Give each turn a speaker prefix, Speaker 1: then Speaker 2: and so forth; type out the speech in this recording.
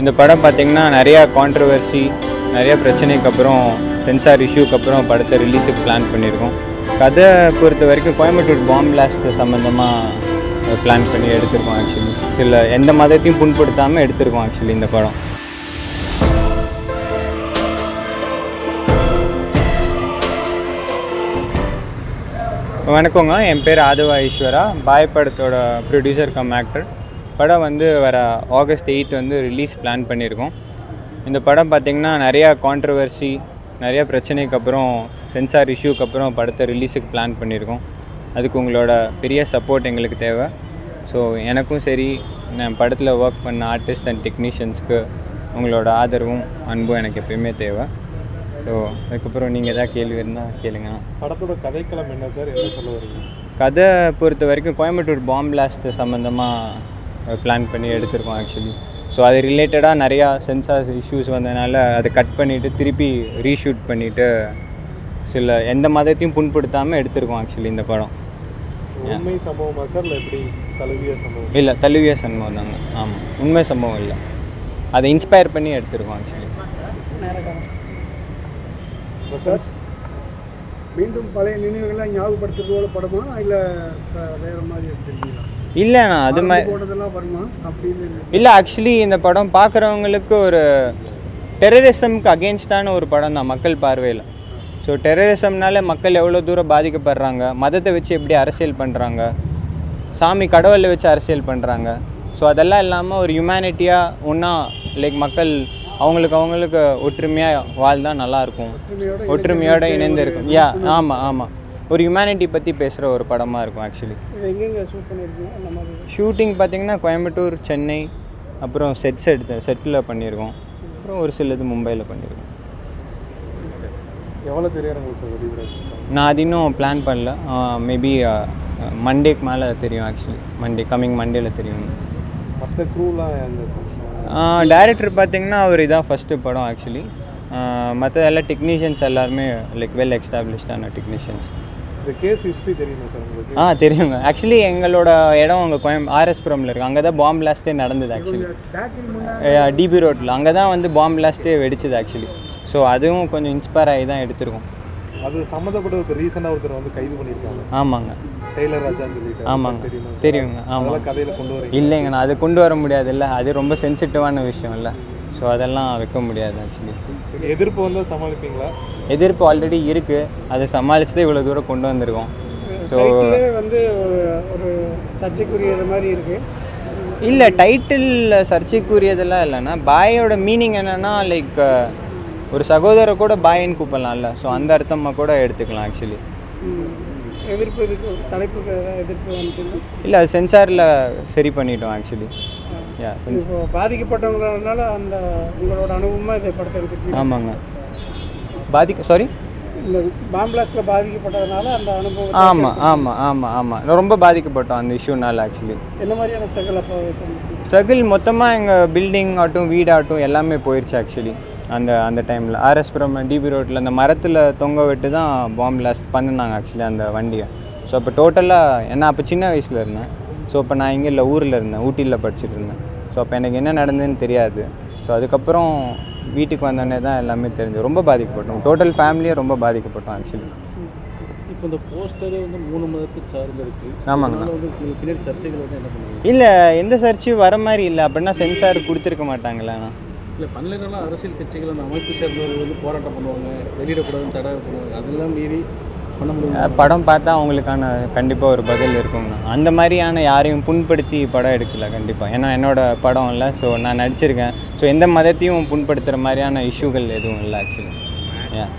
Speaker 1: இந்த படம் பார்த்தீங்கன்னா நிறையா கான்ட்ரவர்சி நிறைய பிரச்சனைக்கு அப்புறம் சென்சார் இஷ்யூக்கு அப்புறம் படத்தை ரிலீஸுக்கு பிளான் பண்ணியிருக்கோம். கதை பொறுத்த வரைக்கும் கோயம்புத்தூர் பாம் பிளாஸ்ட் சம்மந்தமாக பிளான் பண்ணி எடுத்திருக்கோம் ஆக்சுவலி சில எந்த மதத்தையும் புண்படுத்தாமல் எடுத்திருக்கோம் ஆக்சுவலி இந்த படம். வணக்கங்க என் பேர் ஆதவா ஈஸ்வரா. பாய் படத்தோட ப்ரொடியூசர் கம் ஆக்டர் படம் வந்து வர ஆகஸ்ட் எயித் வந்து ரிலீஸ் பிளான் பண்ணியிருக்கோம். இந்த படம் பார்த்திங்கன்னா நிறையா கான்ட்ரவர்சி நிறைய பிரச்சனைக்கு அப்புறம் சென்சார் இஷ்யூக்கு அப்புறம் படத்தை ரிலீஸுக்கு பிளான் பண்ணியிருக்கோம். அதுக்கு உங்களோட பெரிய சப்போர்ட் எங்களுக்கு தேவை. ஸோ எனக்கும் சரி நான் படத்தில் ஒர்க் பண்ண ஆர்டிஸ்ட் அண்ட் டெக்னீஷியன்ஸ்க்கு உங்களோட ஆதரவும் அன்பும் எனக்கு எப்பயுமே தேவை. ஸோ அதுக்கப்புறம் நீங்கள் எதாவது கேள்வி இருந்தால் கேளுங்க.
Speaker 2: படத்தோட கதைக்களம் என்ன சார் என்ன சொல்ல வரீங்க?
Speaker 1: கதை பொறுத்த வரைக்கும் கோயம்புத்தூர் பாம் பிளாஸ்ட் சம்மந்தமாக பிளான் பண்ணி எடுத்திருக்கோம் ஆக்சுவலி ஸோ அது ரிலேட்டடாக நிறையா சென்சார் இஷ்யூஸ் வந்ததுனால அதை கட் பண்ணிவிட்டு திருப்பி ரீஷூட் பண்ணிவிட்டு சில எந்த மதத்தையும் புண்படுத்தாமல் எடுத்திருக்கோம் ஆக்சுவலி இந்த படம்.
Speaker 2: உண்மை சம்பவமா சார் இல்லை எப்படி தழுவிய சம்பவம்?
Speaker 1: இல்லை தழுவிய சம்பவம் தாங்க. ஆமாம் உண்மை சம்பவம் இல்லை. அதை இன்ஸ்பயர் பண்ணி எடுத்திருக்கோம் ஆக்சுவலி
Speaker 2: சார்
Speaker 3: மீண்டும் பழைய நினைவுகளை ஞாபகப்படுத்துறதோட படமா? இல்லை வேற மாதிரி எடுத்துருக்கீங்களா?
Speaker 1: இல்லைண்ணா அது மாதிரி
Speaker 3: இல்லை.
Speaker 1: ஆக்சுவலி இந்த படம் பார்க்குறவங்களுக்கு ஒரு டெரரிசம்க்கு அகேன்ஸ்டான ஒரு படம் தான் மக்கள் பார்வையில். ஸோ டெரரிசம்னால மக்கள் எவ்வளோ தூரம் பாதிக்கப்படுறாங்க மதத்தை வச்சு எப்படி அரசியல் பண்ணுறாங்க சாமி கடவுளை வச்சு அரசியல் பண்ணுறாங்க ஸோ அதெல்லாம் இல்லாமல் ஒரு ஹியூமனிட்டியாக ஒன்றா லைக் மக்கள் அவங்களுக்கு அவங்களுக்கு ஒற்றுமையாக வாழ்ந்தால் நல்லாயிருக்கும்
Speaker 3: ஒற்றுமையோட
Speaker 1: இணைந்து இருக்கும் யா ஆமாம் ஆமாம் ஒரு ஹியூமனிட்டி பற்றி பேசுகிற ஒரு படமாக இருக்கும் ஆக்சுவலி ஷூட்டிங் பார்த்தீங்கன்னா கோயம்புத்தூர் சென்னை அப்புறம் செட்ஸ் எடுத்து செட்டில் பண்ணியிருக்கோம் அப்புறம் ஒரு சிலது மும்பையில் பண்ணியிருக்கோம்
Speaker 2: எவ்வளோ வெளியூர்
Speaker 1: நான் அது இன்னும் பிளான் பண்ணல. மேபி மண்டேக்கு மேலே தெரியும் ஆக்சுவலி மண்டே கம்மிங் மண்டேல தெரியும்.
Speaker 2: மற்ற க்ரூலாம்
Speaker 1: டைரக்டர் பார்த்தீங்கன்னா அவர் இதான் ஃபஸ்ட்டு படம் ஆக்சுவலி மற்ற எல்லா டெக்னீஷியன்ஸ் எல்லாருமே லைக் வெல் எக்ஸ்டாப்ளிஷ்டான டெக்னீஷியன்ஸ்
Speaker 2: இந்த கேஸ் ஹிஸ்ட்ரி தெரியுமா சார் உங்களுக்கு?
Speaker 1: ஆ தெரியுங்க. ஆக்சுவலி எங்களோட இடம் அங்கே கோயம் ஆர்எஸ்புரமில் இருக்குது அங்கே தான் பாம் பிளாஸ்டே நடந்தது ஆக்சுவலி டிபி ரோட்டில் அங்கே தான் வந்து பாம் பிளாஸ்ட்டே வெடிச்சது ஆக்சுவலி ஸோ அதுவும் கொஞ்சம் இன்ஸ்பயர் ஆகி தான் எடுத்திருக்கோம்.
Speaker 2: அது சம்மந்தப்பட்ட ஒரு ரீசெண்டாக ஒருத்தர் வந்து கைது பண்ணியிருக்காங்க.
Speaker 1: ஆமாங்க.
Speaker 2: டெய்லர் ராஜான்னு சொல்லிட்டு.
Speaker 1: ஆமாங்க. தெரியுங்க. ஆமாம்
Speaker 2: கதையில் கொண்டு வரீங்க
Speaker 1: இல்லைங்கண்ணா அது கொண்டு வர முடியாதுல்ல. அது ரொம்ப சென்சிட்டிவான விஷயம் இல்லை. ஸோ அதெல்லாம் வைக்க முடியாது ஆக்சுவலி
Speaker 2: எதிர்ப்பு வந்தால் சமாளிப்பீங்களா?
Speaker 1: எதிர்ப்பு ஆல்ரெடி இருக்குது அதை சமாளித்து தான் இவ்வளோ தூரம் கொண்டு வந்திருக்கோம். ஸோ
Speaker 3: வந்து ஒரு சர்ச்சைக்குரியது மாதிரி இருக்கு.
Speaker 1: இல்லை டைட்டில் சர்ச்சைக்குரியதெல்லாம் இல்லைன்னா பாயோட மீனிங் என்னென்னா லைக் ஒரு சகோதரரை கூட பாயின்னு கூப்பிடலாம்ல. ஸோ அந்த அர்த்தமாக கூட எடுத்துக்கலாம் ஆக்சுவலி.
Speaker 3: எதிர்ப்பு தலைப்புக்கு ஏதாவது எதிர்ப்பு
Speaker 1: இல்லை அது சென்சாரில் சரி பண்ணிட்டோம் ஆக்சுவலி
Speaker 3: இப்போ பாதிக்கப்பட்டவங்களால அந்த உங்களோட அனுபவமாக இதை படத்தை
Speaker 1: ஆமாங்க. பாதிக்க சாரி
Speaker 3: இந்த பாம்பிளாஸ்டில் பாதிக்கப்பட்டதுனால அந்த அனுபவம்
Speaker 1: ஆமாம் ஆமாம் ஆமாம் ஆமாம் ரொம்ப பாதிக்கப்பட்டோம் அந்த இஷ்யூனால ஆக்சுவலி
Speaker 3: என்ன மாதிரியான ஸ்ட்ரகிள் அப்போ
Speaker 1: ஸ்ட்ரகிள் மொத்தமாக எங்கள் பில்டிங் ஆகட்டும் வீடாகட்டும் எல்லாமே போயிடுச்சு ஆக்சுவலி அந்த அந்த டைமில் ஆர்எஸ்புரம் டிபி ரோட்டில் அந்த மரத்தில் தொங்க விட்டு தான் பாம் பிளாஸ்ட் பண்ணினாங்க ஆக்சுவலி அந்த வண்டியை. ஸோ அப்போ டோட்டலாக என்ன அப்போ சின்ன வயசில் இருந்தேன். ஸோ அப்போ நான் இங்கே இல்லை ஊரில் இருந்தேன் ஊட்டியில் படிச்சுட்டு இருந்தேன். ஸோ அப்போ எனக்கு என்ன நடந்ததுன்னு தெரியாது. ஸோ அதுக்கப்புறம் வீட்டுக்கு வந்தோடனே தான் எல்லாமே தெரிஞ்சு ரொம்ப பாதிக்கப்பட்டோம். டோட்டல் ஃபேமிலியே ரொம்ப பாதிக்கப்பட்டோம் ஆக்சுவலி
Speaker 4: இப்போ இந்த போஸ்டரே வந்து மூணு மதத்தை சார்ந்து இருக்கு
Speaker 1: ஆமாங்க
Speaker 4: பின்னாடி சர்ச்சைகள் வந்து என்ன பண்ணுவீங்க?
Speaker 1: இல்லை எந்த சர்ச்சையும் வர மாதிரி இல்லை. அப்படின்னா சென்சார் கொடுத்துருக்க மாட்டாங்களாண்ணா
Speaker 4: இல்லை பன்னெண்டுனால அரசியல் கட்சிகள் அந்த அமைப்பு சேர்ந்தவர்கள் வந்து போராட்டம் பண்ணுவாங்க வெளியிடக்கூடாதுன்னு தடை பண்ணுவாங்க. அதெல்லாம் மீறி பண்ண முடியும்?
Speaker 1: படம் பார்த்தா அவங்களுக்கான கண்டிப்பாக ஒரு பதில் இருக்குங்கண்ணா அந்த மாதிரியான யாரையும் புண்படுத்தி படம் எடுக்கல கண்டிப்பாக ஏன்னா என்னோட படம் இல்லை ஸோ நான் நடிச்சிருக்கேன். ஸோ எந்த மதத்தையும் புண்படுத்துகிற மாதிரியான இஷ்யூகள் எதுவும் இல்லை ஆக்சுவலி ஏன்